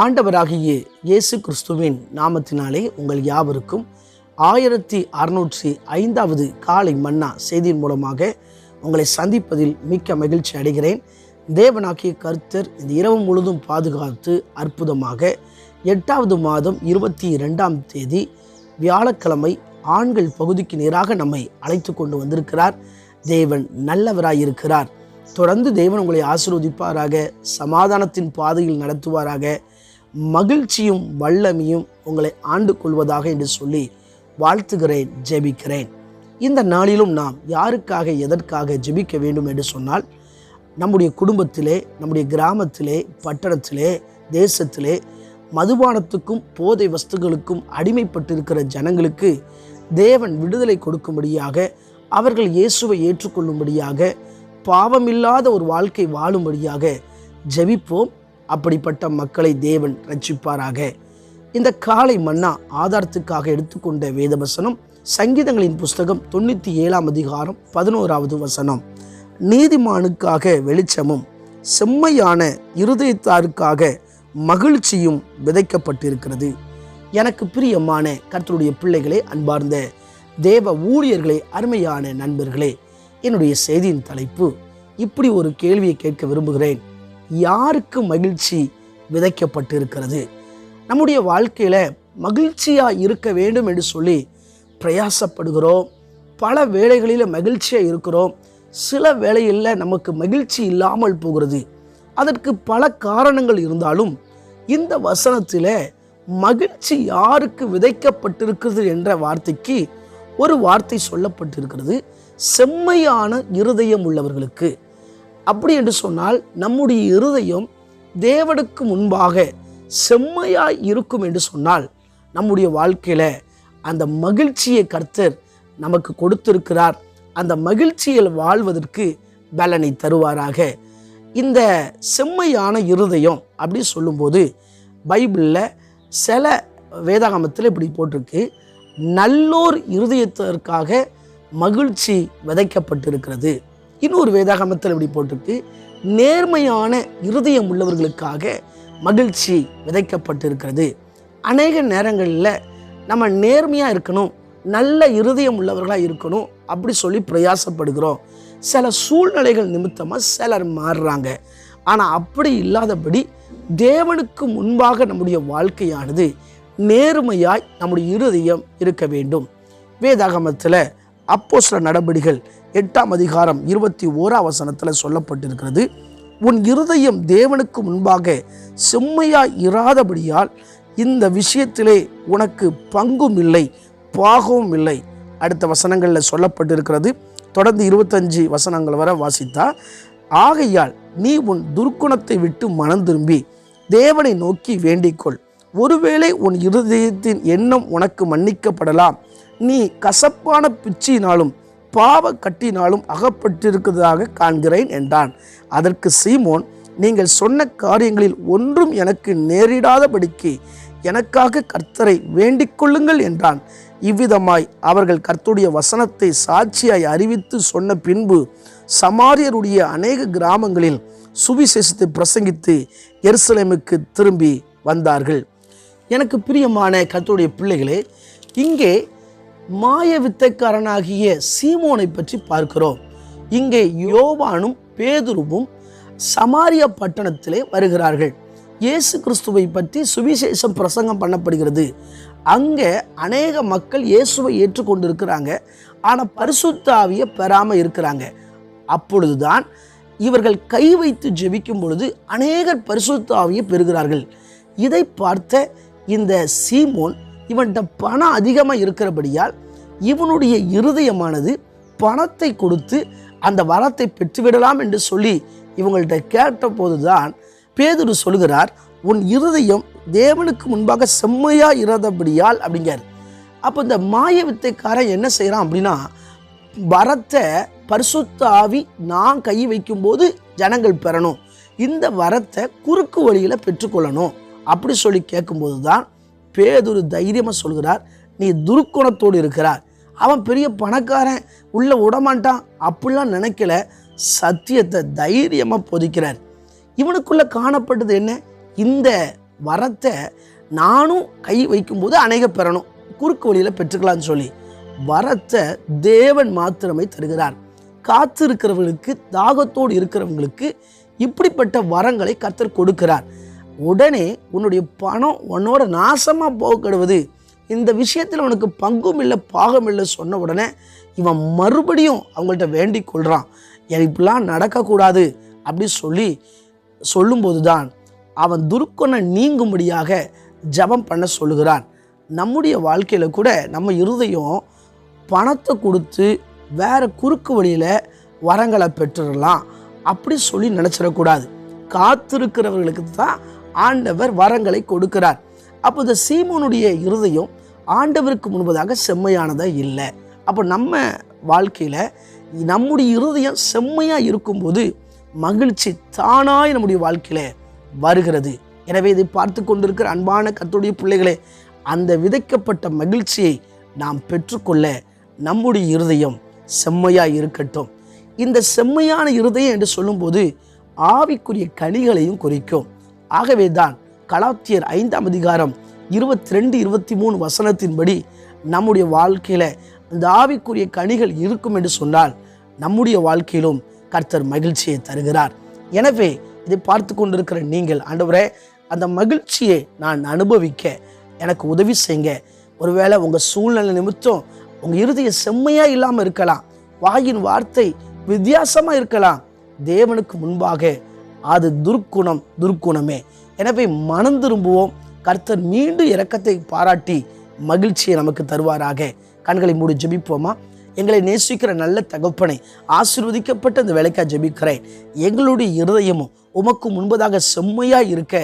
ஆண்டவராகிய இயேசு கிறிஸ்துவின் நாமத்தினாலே உங்கள் யாவருக்கும் ஆயிரத்தி அறுநூற்றி ஐந்தாவது காலை மன்னா செய்தியின் மூலமாக உங்களை சந்திப்பதில் மிக்க மகிழ்ச்சி அடைகிறேன். தேவனாகிய கர்த்தர் இந்த இரவு முழுதும் பாதுகாத்து அற்புதமாக எட்டாவது மாதம் இருபத்தி ரெண்டாம் தேதி வியாழக்கிழமை ஆண்கள் பகுதிக்கு நேராக நம்மை அழைத்து கொண்டு வந்திருக்கிறார். தேவன் நல்லவராயிருக்கிறார். தொடர்ந்து தேவன் உங்களை ஆசிர்வதிப்பாராக சமாதானத்தின் பாதையில் நடத்துவாராக மகிழ்ச்சியும் வல்லமையும் உங்களை ஆண்டு கொள்வதாக என்று சொல்லி வாழ்த்துகிறேன் ஜெபிக்கிறேன். இந்த நாளிலும் நாம் யாருக்காக எதற்காக ஜெபிக்க வேண்டும் என்று சொன்னால் நம்முடைய குடும்பத்திலே நம்முடைய கிராமத்திலே பட்டணத்திலே தேசத்திலே மதுபானத்துக்கும் போதை வஸ்துகளுக்கும் அடிமைப்பட்டிருக்கிற ஜனங்களுக்கு தேவன் விடுதலை கொடுக்கும்படியாக அவர்கள் இயேசுவை ஏற்றுக்கொள்ளும்படியாக பாவமில்லாத ஒரு வாழ்க்கை வாழும்படியாக ஜெபிப்போம். அப்படிப்பட்ட மக்களை தேவன் ரட்சிப்பாராக. இந்த காலை மன்னா ஆதாரத்துக்காக எடுத்துக்கொண்ட வேதவசனம் சங்கீதங்களின் புஸ்தகம் தொண்ணூற்றி ஏழாம் அதிகாரம் பதினோராவது வசனம். நீதிமானுக்காக வெளிச்சமும் செம்மையான இருதயத்தாருக்காக மகிழ்ச்சியும் விதைக்கப்பட்டிருக்கிறது. எனக்கு பிரியமான கர்த்தருடைய பிள்ளைகளே அன்பார்ந்த தேவ ஊழியர்களே அருமையான நண்பர்களே என்னுடைய செய்தியின் தலைப்பு இப்படி ஒரு கேள்வியை கேட்க விரும்புகிறேன். யாருக்கு மகிழ்ச்சி விதைக்கப்பட்டிருக்கிறது? நம்முடைய வாழ்க்கையில் மகிழ்ச்சியாக இருக்க வேண்டும் என்று சொல்லி பிரயாசப்படுகிறோம். பல வேளைகளில் மகிழ்ச்சியாக இருக்கிறோம். சில வேளைகளில் நமக்கு மகிழ்ச்சி இல்லாமல் போகிறது. அதற்கு பல காரணங்கள் இருந்தாலும் இந்த வசனத்தில் மகிழ்ச்சி யாருக்கு விதைக்கப்பட்டிருக்கிறது என்ற வார்த்தைக்கு ஒரு வார்த்தை சொல்லப்பட்டிருக்கிறது. செம்மையான இருதயம் உள்ளவர்களுக்கு. அப்படி என்று சொன்னால் நம்முடைய இருதயம் தேவனுக்கு முன்பாக செம்மையாக இருக்கும் என்று சொன்னால் நம்முடைய வாழ்க்கையில் அந்த மகிழ்ச்சியை கர்த்தர் நமக்கு கொடுத்திருக்கிறார். அந்த மகிழ்ச்சியில் வாழ்வதற்கு பலனை தருவாராக. இந்த செம்மையான இருதயம் அப்படி சொல்லும்போது பைபிளில் சில வேதாகமத்தில் இப்படி போட்டிருக்கு. நல்லோர் இருதயத்திற்காக மகிழ்ச்சி விதைக்கப்பட்டிருக்கிறது. இன்னொரு வேதாகமத்தில் இப்படி போட்டிருக்கு. நேர்மையான இருதயம் உள்ளவர்களுக்காக மகிழ்ச்சி விதைக்கப்பட்டிருக்கிறது. அநேக நேரங்களில் நம்ம நேர்மையாக இருக்கணும் நல்ல இருதயம் உள்ளவர்களாக இருக்கணும் அப்படி சொல்லி பிரயாசப்படுகிறோம். சில சூழ்நிலைகள் நிமித்தமாக சிலர் மாறுறாங்க. ஆனால் அப்படி இல்லாதபடி தேவனுக்கு முன்பாக நம்முடைய வாழ்க்கையானது நேர்மையாய் நம்முடைய இருதயம் இருக்க வேண்டும். வேதாகமத்தில் அப்போ சில நடபடிகள் எட்டாம் அதிகாரம் இருபத்தி ஓரா வசனத்தில் சொல்லப்பட்டிருக்கிறது உன் இருதயம் தேவனுக்கு முன்பாக செம்மையாய் இராதபடியால் இந்த விஷயத்திலே உனக்கு பங்கும் இல்லை பாகவும் இல்லை. அடுத்த வசனங்களில் சொல்லப்பட்டிருக்கிறது தொடர்ந்து இருபத்தஞ்சு வசனங்கள் வர வாசித்தா ஆகையால் நீ உன் துர்க்குணத்தை விட்டு மனம் திரும்பி தேவனை நோக்கி வேண்டிக்கொள். ஒருவேளை உன் இருதயத்தின் எண்ணம் உனக்கு மன்னிக்கப்படலாம். நீ கசப்பான பிச்சினாலும் பாவ கட்டினாலும் அகப்பட்டிருக்கிறதாக காண்கிறேன் என்றான். அதற்கு சீமோன் நீங்கள் சொன்ன காரியங்களில் ஒன்றும் எனக்கு நேரிடாதபடிக்கு எனக்காக கர்த்தரை வேண்டிக் கொள்ளுங்கள் என்றான். இவ்விதமாய் அவர்கள் கர்த்துடைய வசனத்தை சாட்சியாய் அறிவித்து சொன்ன பின்பு சமாரியருடைய அநேக கிராமங்களில் சுவிசேஷத்தை பிரசங்கித்து எருசலேமுக்கு திரும்பி வந்தார்கள். எனக்கு பிரியமான கர்த்தருடைய பிள்ளைகளே இங்கே மாய வித்தைக்காரனாகிய சீமோனை பற்றி பார்க்கிறோம். இங்கே யோவானும் பேதுருவும் சமாரிய பட்டணத்திலே வருகிறார்கள். இயேசு கிறிஸ்துவை பற்றி சுவிசேஷம் பிரசங்கம் பண்ணப்படுகிறது. அங்கே அநேக மக்கள் இயேசுவை ஏற்றுக்கொண்டிருக்கிறாங்க. ஆனால் பரிசுத்தாவியை பெறாமல் இருக்கிறாங்க. அப்பொழுதுதான் இவர்கள் கை வைத்து ஜெபிக்கும் பொழுது அநேகர் பரிசுத்தாவியை பெறுகிறார்கள். இதை பார்த்த இந்த சீமோன் இவன்கிட்ட பணம் அதிகமாக இருக்கிறபடியால் இவனுடைய இருதயமானது பணத்தை கொடுத்து அந்த வரத்தை பெற்றுவிடலாம் என்று சொல்லி இவங்கள்ட்ட கேட்டபோதுதான் பேதுரு சொல்கிறார் உன் இருதயம் தேவனுக்கு முன்பாக செம்மையாக இருந்தபடியால் அப்படிங்கிறார். அப்போ இந்த மாய வித்தைக்காரன் என்ன செய்கிறான் அப்படின்னா வரத்தை பரிசுத்த ஆவி நான் கை வைக்கும்போது ஜனங்கள் பெறணும் இந்த வரத்தை குறுக்கு வழியில் பெற்றுக்கொள்ளணும் அப்படி சொல்லி கேட்கும்போது தான் பேதுரு தைரியமாக சொல்கிறார் நீ துருக்குணத்தோடு இருக்கிறார் அவன் பெரிய பணக்காரன் உள்ளே விடமாட்டான் அப்படிலாம் நினைக்கல. சத்தியத்தை தைரியமாக பொதிக்கிறார். இவனுக்குள்ளே காணப்பட்டது என்ன? இந்த வரத்தை நானும் கை வைக்கும்போது அநேக பெறணும். குறுக்கு வழியில் பெற்றுக்கலாம்னு சொல்லி. வரத்தை தேவன் மாத்திரமே தருகிறார். காத்திருக்கிறவர்களுக்கு தாகத்தோடு இருக்கிறவங்களுக்கு இப்படிப்பட்ட வரங்களை கத்தர் கொடுக்கிறார். உடனே உன்னுடைய பணம் உன்னோட நாசமாக போகப்படுவது இந்த விஷயத்தில் அவனுக்கு பங்கும் இல்லை பாகம் இல்லை சொன்ன உடனே இவன் மறுபடியும் அவங்கள்ட்ட வேண்டிக் கொள்கிறான் இப்படிலாம் நடக்கக்கூடாது அப்படி சொல்லி சொல்லும்போது தான் அவன் துருக்கொனை நீங்கும்படியாக ஜெபம் பண்ண சொல்லுகிறான். நம்முடைய வாழ்க்கையில் கூட நம்ம இருதயம் பணத்தை கொடுத்து வேறு குறுக்கு வழியில் வரங்களை பெற்றுடலாம் அப்படி சொல்லி நினச்சிடக்கூடாது. காத்திருக்கிறவர்களுக்கு தான் ஆண்டவர் வரங்களை கொடுக்கிறார். அப்போ இந்த சீமோனுடைய இருதயம் ஆண்டவருக்கு முன்பதாக செம்மையானதாக இல்லை. அப்போ நம்ம வாழ்க்கையில் நம்முடைய இருதயம் செம்மையாக இருக்கும்போது மகிழ்ச்சி தானாய் நம்முடைய வாழ்க்கையில் வருகிறது. எனவே இதை பார்த்து கொண்டிருக்கிற அன்பான கத்துடைய பிள்ளைகளே அந்த விதைக்கப்பட்ட மகிழ்ச்சியை நாம் பெற்றுக்கொள்ள நம்முடைய இருதயம் செம்மையாக இருக்கட்டும். இந்த செம்மையான இருதயம் என்று சொல்லும்போது ஆவிக்குரிய கனிகளையும் குறிக்கும். ஆகவே தான் கலாத்தியர் ஐந்தாம் அதிகாரம் இருபத்தி ரெண்டு இருபத்தி மூணு வசனத்தின்படி நம்முடைய வாழ்க்கையில் இந்த ஆவிக்குரிய கனிகள் இருக்கும் என்று சொன்னால் நம்முடைய வாழ்க்கையிலும் கர்த்தர் மகிழ்ச்சியை தருகிறார். எனவே இதை பார்த்து கொண்டிருக்கிற நீங்கள் ஆண்டவரே அந்த மகிழ்ச்சியை நான் அனுபவிக்க எனக்கு உதவி செய்யுங்க. ஒருவேளை உங்கள் சூழ்நிலை நிமித்தம் உங்கள் இருதய செம்மையாக இல்லாமல் இருக்கலாம். வாயின் வார்த்தை வித்தியாசமாக இருக்கலாம். தேவனுக்கு முன்பாக அது துர்க்குணம் துர்க்குணமே. எனவே மனம் திரும்புவோம். கர்த்தர் மீண்டும் இரக்கத்தை பாராட்டி மகிழ்ச்சியை நமக்கு தருவாராக. கண்களை மூடி ஜெபிப்போமா? எங்களை நேசிக்கிற நல்ல தகப்பனை ஆசிர்வதிக்கப்பட்ட இந்த வேலைக்காக ஜெபிக்கிறேன். எங்களுடைய இருதயமும் உமக்கு முன்பதாக செம்மையாக இருக்க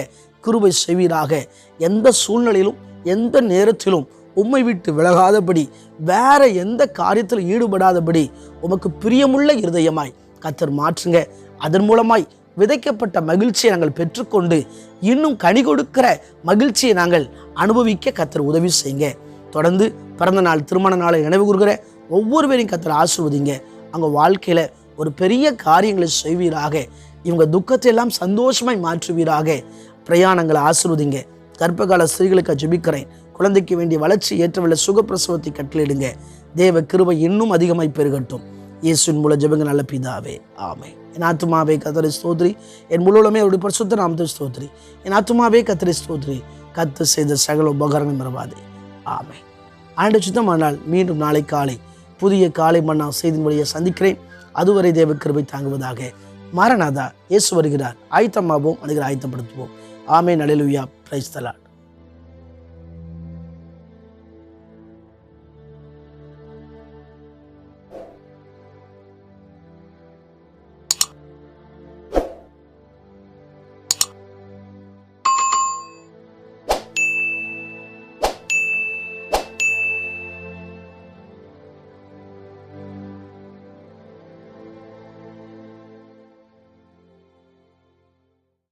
கிருபை செய்வீராக. எந்த சூழ்நிலையிலும் எந்த நேரத்திலும் உம்மை விட்டு விலகாதபடி வேற எந்த காரியத்தில் ஈடுபடாதபடி உமக்கு பிரியமுள்ள இருதயமாய் கத்தர் மாற்றுங்க. அதன் மூலமாய் விதைக்கப்பட்ட மகிழ்ச்சியை நாங்கள் பெற்றுக்கொண்டு இன்னும் கனி கொடுக்கிற மகிழ்ச்சியை நாங்கள் அனுபவிக்க கத்தர் உதவி செய்யுங்க. தொடர்ந்து பிறந்த நாள் திருமண நாளை நினைவு கூறுகிற ஒவ்வொருவரையும் கத்தர் ஆசிர்வதிங்க. அவங்க வாழ்க்கையில் ஒரு பெரிய காரியங்களை செய்வீராக. இவங்க துக்கத்தை எல்லாம் சந்தோஷமாய் மாற்றுவீராக. பிரயாணங்களை ஆசிர்வதிங்க. கர்ப்பகால ஸ்திரீகளுக்கு ஜெபிக்கிறேன். குழந்தைக்கு வேண்டிய வளர்ச்சி ஏற்றவில்லை சுகப்பிரசவத்தை கட்டளிடுங்க தேவ கிருபை இன்னும் அதிகமாய் பெருகட்டும். இயேசுவின் மூல ஜெபங்க நல்ல பிதாவே. ஆமை என் ஆத்துமாவே கத்திரி ஸ்தோத்ரி. என் முழுவலுமே அவருடைய பரிசுத்த நாமத்தை ஸ்தோத்ரி. என் ஆத்துமாவே கத்திரி ஸ்தோத்ரி. கத்து செய்த சகல உபகரணம் மறவாதே. ஆமை ஆண்டு சுத்தமானால் மீண்டும் நாளை காலை புதிய காலை மன்னா செய்தி மொழியை சந்திக்கிறேன். அதுவரை தேவ கிருபை தாங்குவதாக மாரநாதா இயேசு வருகிறார். ஆயத்தமாகவும் அதுகிற ஆயத்தப்படுத்துவோம். ஆமே நலிலுயா பிரைஸ்தலாட்